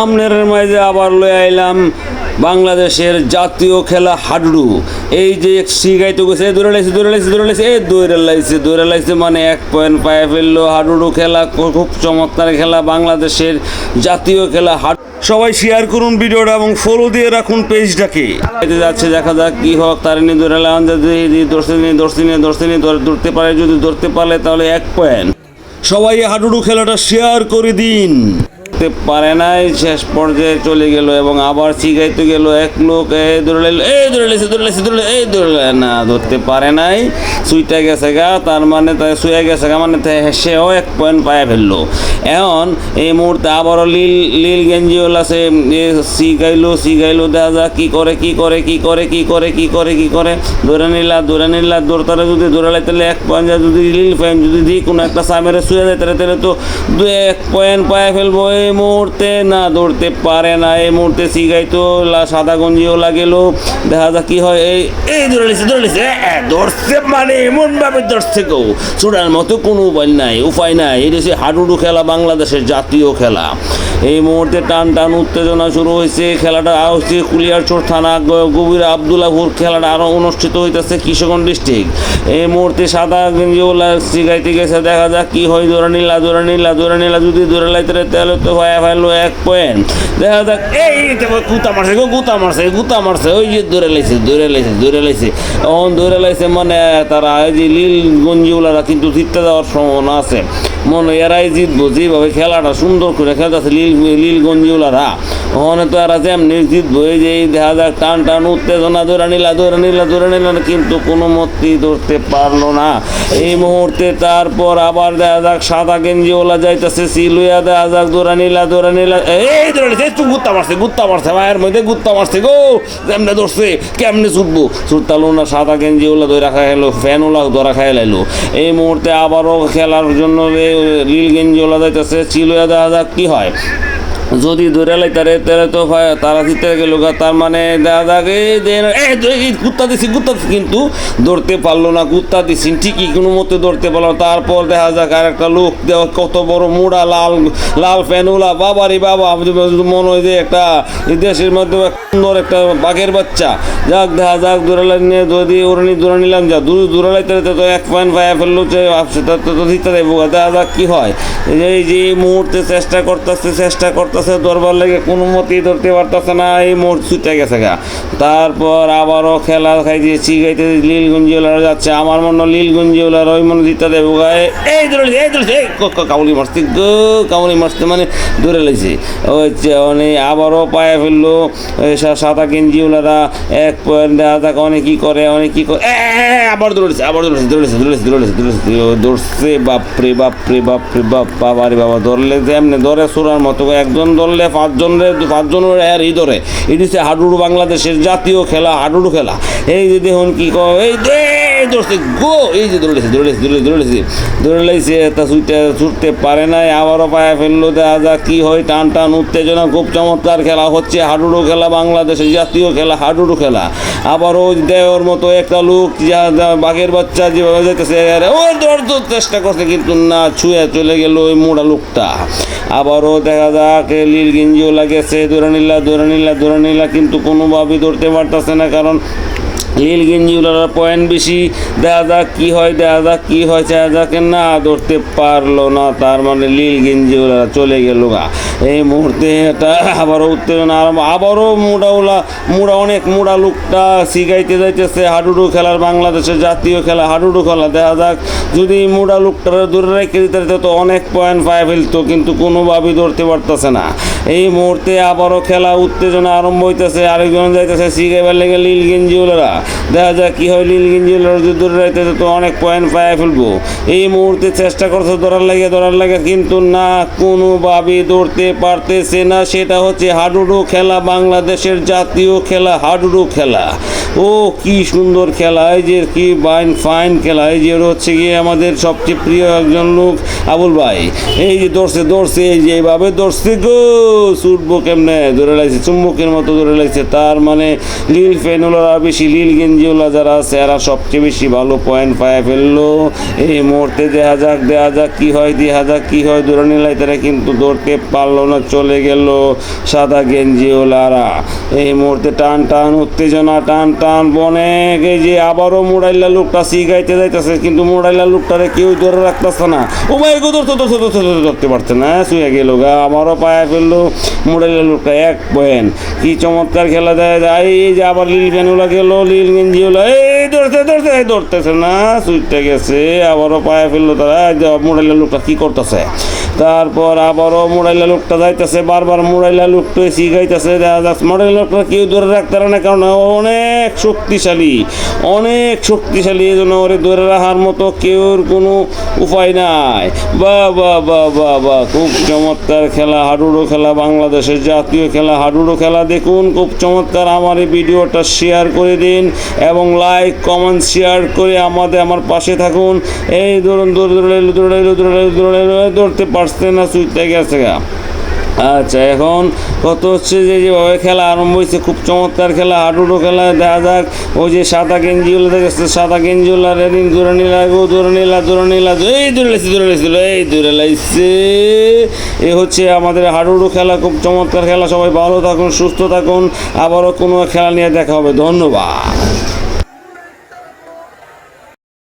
আমনের মাঝে আবার লয়ে আইলাম বাংলাদেশের জাতীয় খেলা হাডুডু। এই যে শিখাইতে গেছে, এই দৌড়ে লাইছে দৌড়ে লাইছে দৌড়ে লাইছে, এই দৌড়ে লাইছে দৌড়ে লাইছে মানে এক পয়েন্ট পায়ে ফেলল হাডুডু খেলা, খুব চমৎকার খেলা বাংলাদেশের জাতীয় খেলা হাড সবাই শেয়ার করুন ভিডিওটা এবং ফলো দিয়ে রাখুন পেজটাকে যাচ্ছে, দেখা যাক কি হোক তার নিয়ে দৌড়ে লাগান যদি দর্শে নিয়ে দর্শে নিয়ে দর্শে নিয়ে ধরতে পারে, যদি ধরতে পারে তাহলে এক পয়েন্ট সবাই হাডুডু খেলাটা শেয়ার করে দিন। করতে পারে নাই, শেষ পর্যায়ে চলে গেল এবং আবার শিখাইতে গেল, এক লোক, এই ধরে এই ধরে এই ধরে না, ধরতে পারে নাই। সুইটা গেছে গা, তার মানে তাই শুয়ে গেছে গা মানে সেও এক পয়েন্ট পায়ে ফেলল। এখন এই মুহূর্তে আবারও লীল লীল গেঞ্জিওয়ালা সে শিখাইলো শিখাইলো দেখা যাক কী করে, কি করে কি করে কি করে কি করে কি করে। ধরে নিলা ধরে নিলা দৌড়তারে যদি লাই, তাহলে এক পয়েন্ট যদি লীল ফ্যান যদি দিই কোনো একটা সামেরে শুয়ে যায়, তাহলে তাহলে তো দু এক পয়েন্ট পায়ে ফেলব। এই মুহূর্তে না দৌড়তে পারে না, এই মুহূর্তে শিখাইতো লা সাদা গঞ্জিও লাগেলো। দেখা যাক কি হয়, এই এই ধরে লিছে ধরে লিছে মানে এমন ভাবে ধরছে কেউ। চূড়ার মতো কোনো উপায় নাই উপায় নাই। এটা হাডুডু খেলা বাংলাদেশের জাতীয় খেলা। এই মুহূর্তে টান টান উত্তেজনা শুরু হয়েছে। খেলাটা হচ্ছে কুলিয়ারচর থানা গভীর আবদুল্লাপুর খেলাটা আরও অনুষ্ঠিত হইতেছে কিশোরগঞ্জ ডিস্ট্রিক্ট। এই মুহূর্তে সাদা গেঞ্জিওলা শিখাইতে গেছে। দেখা যাক কি হয়। দৌড়া নিলা দৌড়া নিলা দৌড়া নিলা। যদি দৌড়ে লাইতে তাহলে তো ভাই ফেলল এক পয়েন্ট দেখা যাক। এই গুতা মারছে গো গুতা মারছে গুতা মারছে। ওই যে দৌড়ে লাইছে দৌড়ে লাইছে দৌড়ে লাইছে। এখন দৌড়ে লাইছে মানে তারা এই যে লীল গঞ্জিওলারা কিন্তু জিততে যাওয়ার সম্ভাবনা আছে। মনে এরাই জিতবো। যেভাবে খেলাটা সুন্দর করে খেলতেছে, লীল লীল গঞ্জিওলারা ওখানে তো যে এই দেখা যাক, টান টান উত্তেজনা দৌড়া নিলা দৌড়া নিলা দৌড়া নিলা, কিন্তু কোনো মতেই ধরতে পারল না। এই মুহূর্তে তারপর আবার দেখা যাক, সাদা গেঞ্জিওলা যাইতেছে সিলুয়া দেখা যাক দৌড়া নিলা দৌড়া নিলা, এই একটু গুত্তা মারছে গুত্তা মারছে মধ্যে গুত্তা মারছে গো কেমনে ধরছে, কেমনে ছুটবো। ছুটতালো না, সাদা গেঞ্জিওলা ধরে রাখা গেলো ফ্যানওলা ধরা খাই লাইলো এই মুহূর্তে আবারও খেলার জন্য রিল যাইতেছে সিলুয়া দেখা যাক কি হয়? যদি ধরে লাই, তারে তারে তো তারা জিতে গেল তার মানে দেখা যাক, এই দেন এই দে- এই কুত্তা দিছি, কুত্তা কিন্তু ধরতে পারল না, কুত্তা দিছি, ঠিকই কোনো মতে ধরতে পারল। তারপর দেখা যাক, আর একটা লোক দেওয়া, কত বড় মুড়া, লাল লাল ফ্যানুলা বাবারে বাবা মনে হয় যে একটা দেশের মাধ্যমে সুন্দর একটা বাঘের বাচ্চা যাক, দেখা যাক দূরে নিয়ে যদি ওরা নিয়ে দূরে নিলাম, যা, দূর, দূরে লাইতে তো এক পয়েন্ট পায়ে ফেলল তো তো দিতে দেবো দেখা যাক কি হয় এই যে- এই মুহূর্তে চেষ্টা করতেছে, চেষ্টা করতেছে ধরবার লেগে কোনো মতেই ধরতে পারতেছে না এই মুহূর্তে ছুটে গেছে গা। তারপর আবারও খেলা খাই দিয়েছি গাইতে লীল গঞ্জিওলার যাচ্ছে। আমার মনে লীল গঞ্জিওলার ওই মনে দিতে দেবো গা। এই- এই ধরে লিছে, এই ধরেছে এই কাউলি মারছে গো কাউলি মারছে মানে ধরে যে মানে আবারও পায়ে ফেলল সাদা গেঞ্জিওলারা এক পয়েন্ট যাক অনেক কী করে অনেক কি করে আবার দৌড়েছে আবার দৌড়েছে দৌড়েছে দৌড়েছে দৌড়েছে দৌড়েছে দৌড়ছে। বাপরে বাপরে বাপরে বাপ বাবারে বাবা ধরলে যে এমনি ধরে সোরার মতো একজন ধরলে পাঁচজন পাঁচজনের এর ই ধরে এটি হাডুডু বাংলাদেশের জাতীয় খেলা, হাডুডু খেলা। এই যদি হন কি কয় এই ধরছে গো, এই যে দৌড়েছে দৌড়েছে দৌড়েছে দৌড়েছে দৌড়ে লাইছে তা ছুটতে ছুটতে পারে নাই, আবারও পায়ে ফেলল, দেখা যাক কি হয়, টান টান, উত্তেজনা, খুব চমৎকার খেলা হচ্ছে, হাডুডু খেলা, বাংলাদেশের জাতীয় খেলা, হাডুডু খেলা। আবার ওই দেওয়ার মতো একটা লোক, যা বাঘের বাচ্চা যেভাবে যেতেছে ওর দৌড় দৌড় চেষ্টা করছে, কিন্তু না, ছুঁয়ে চলে গেল ওই মোড়া লোকটা। আবারও দেখা যাক লীল গেঞ্জিও লাগেছে দৌড়ে নিলা দৌড়ে নিলা দৌড়ে কিন্তু কোনোভাবেই ধরতে পারতেছে না, কারণ লীল গেঞ্জিগুলোর পয়েন্ট বেশি। দেখা যাক কী হয়, দেখা যাক কী হয়। দেখা যাক না ধরতে পারল না, তার মানে লীল গেঞ্জিগুলো চলে গেল গা। এই মুহূর্তে এটা আবারও উত্তেজনা আরম্ভ। আবারও মুডা মুড়াওলা, মুড়া অনেক মুড়া লোকটা শিখাইতে যাইতেছে হাডুডু খেলার বাংলাদেশের জাতীয় খেলা, হাডুডু খেলা। দেখা যাক যদি মুড়া লোকটারা দূরে রেখে দিতে তো অনেক পয়েন্ট পায় ফেলতো, কিন্তু কোনোভাবেই ধরতে পারতেছে না। এই মুহূর্তে আবারও খেলা উত্তেজনা আরম্ভ হইতেছে, আরেকজন যাইতেছে, শিখাইবার লেগে লীল গেঞ্জিওলারা দেখা যাক কি হয় লীল যদি দূরে তো অনেক পয়েন্ট পায় ফেলব। এই মুহূর্তে চেষ্টা করছে ধরার লাগে ধরার লাগে কিন্তু না, কোনোভাবেই ধরতে পারতেছে না। সেটা হচ্ছে হাডুডু খেলা, বাংলাদেশের জাতীয় খেলা, হাডুডু খেলা। ও, কি সুন্দর খেলা। এই যে কি বাইন ফাইন খেলা। এই যে হচ্ছে গিয়ে আমাদের সবচেয়ে প্রিয় একজন লোক আবুল ভাই। এই যে দৌড়ছে দৌড়ছে এই যে এইভাবে দৌড়ছে গো! ছুটবো কেমনে? ধরে লাগছে চুম্বকের মতো ধরে লাগছে তার মানে লীল ফেনুলারা বেশি লীল গেঞ্জিওলা যারা আছে, এরা সবচেয়ে বেশি ভালো পয়েন্ট পায় ফেলল। এই মুহূর্তে দেখা যাক দেখা যাক কি হয়, দেখা যাক কি হয়। দৌড়ে নিলাই তারা কিন্তু দৌড়তে পারল না, চলে গেল সাদা গেঞ্জিওলারা। এই মুহূর্তে টান টান, উত্তেজনা, টান টান বনেক এই যে আবারও মোড়াইলা লোকটা সিগাইতে যাইতেছে, কিন্তু মোড়াইলা লোকটারে কেউ ধরে রাখতেছে না। ও ভাই গো, ধরতে ধরতে ধরতে ধরতে পারছে না শুয়ে গেল গা আমারও পায়ে ফেলল মোড়াইলা লোকটা, এক পয়েন্ট কি চমৎকার খেলা দেয় দেয়। এই যে আবার লিল ফ্যানুলা গেল লিল গেঞ্জিওলা এই ধরতে ধরতে এই ধরতেছে না সুইটটা গেছে, আবারও পায়ে ফেলল তারা মোড়াইলা লোকটা কি করতেছে? তারপর আবারও মোড়াইলা লোকটা যাইতেছে, বারবার মোড়াইলা লোকটা শিখাইতেছে দেখা যাচ্ছে মোড়াইলা লোকটা কেউ ধরে রাখতে পারে না, কারণ অনেক শক্তিশালী অনেক শক্তিশালী, এই জন্য ওরে ধরে রাখার মতো কেউর কোনো উপায় নাই। বা বা বা বা বা, খুব চমৎকার খেলা, হাডুডো খেলা, বাংলাদেশের জাতীয় খেলা, হাডুডো খেলা, দেখুন, খুব চমৎকার আমার এই ভিডিওটা শেয়ার করে দিন। এবং লাইক কমেন্ট শেয়ার করে আমাদের আমার পাশে থাকুন। এই ধরুন দৌড়ে দৌড়ে এলো, দৌড়ে এলো, দৌড়ে এলো, দৌড়ে এলো, ধরতে পারছে না সুইচটা গেছে গা। আচ্ছা এখন কত হচ্ছে যে যেভাবে খেলা আরম্ভ হয়েছে, খুব চমৎকার খেলা, হাডুডো খেলা, দেখা যাক। ওই যে সাদা গেঞ্জিগুলো দেখেছে সাদা গেঞ্জিগুলা রেডিং দূরে নিলা গো দূরে নিলা দূরে নিলা এই দূরে লাইছে দূরে লাইছে এই দূরে লাইছে। এ হচ্ছে আমাদের হাডুডো খেলা, খুব চমৎকার খেলা, সবাই ভালো থাকুন, সুস্থ থাকুন। আবারও কোনো খেলা নিয়ে দেখা হবে, ধন্যবাদ।